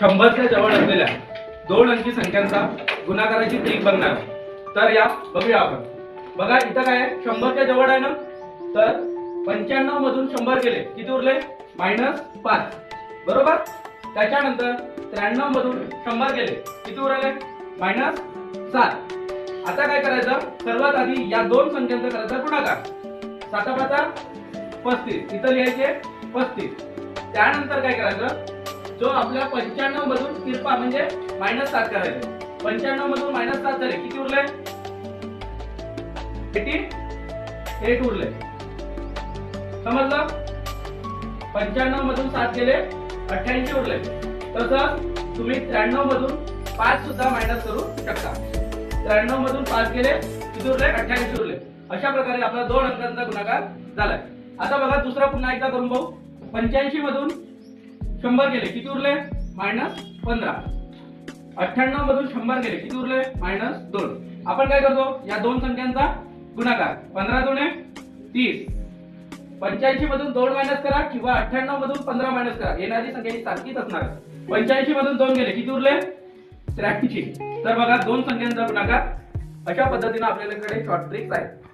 शंभरच्या जवळ असलेल्या दोन अंकी संख्यांचा गुणाकाराची ट्रिक बघणार. तर या बघूया आपण. बघा इथं काय आहे? शंभरच्या जवळ आहे ना? तर पंच्याण्णव मधून शंभर गेले. किती उरले? मायनस पाच. बरोबर? त्याच्यानंतर त्र्याण्णव मधून शंभर गेले. किती उरले? मायनस सात. आता काय करायचं? सर्वात आधी या दोन संख्यांचा करायचा गुणाकार. साता पाचा पस्तीस. इथं लिहायचे पस्तीस. त्यानंतर काय करायचं? जो आपल्या पंच्याण्णव मधून तिरपा म्हणजे मायनस सात करायचे. पंच्याण्णव मधून मायनस सात झाले. किती उरले एटी एट उरले समजलं? पंच्याण्णव मधून सात गेले अठ्ठ्याऐंशी उरले तसंच तुम्ही त्र्याण्णव मधून पाच सुद्धा मायनस करू शकता. त्र्याण्णव मधून पाच गेले किती उरले अठ्ठ्याऐंशी उरले अशा प्रकारे आपला दोन अंकांचा गुणाकार झालाय. आता बघा दुसरा पुन्हा एकदा करून पाहू पंच्याऐंशी मधून शंभर गेले. किती उरले? मायनस पंधरा. अठ्ठ्याण्णव मधून शंभर गेले. किती उरले? मायनस दोन. आपण काय करतो? या दोन संख्यांचा गुणाकार. पंधरा दोन तीस. पंच्याऐंशी मधून दोन मायनस करा किंवा अठ्ठ्याण्णव मधून पंधरा मायनस करा. येणारी संख्या ही सारखीच असणार. पंच्याऐंशी मधून दोन गेले. किती उरले? त्र्याऐंशी. तर बघा दोन संख्यांचा गुणाकार अशा पद्धतीने आपल्याकडे शॉर्ट ट्रिक्स आहेत.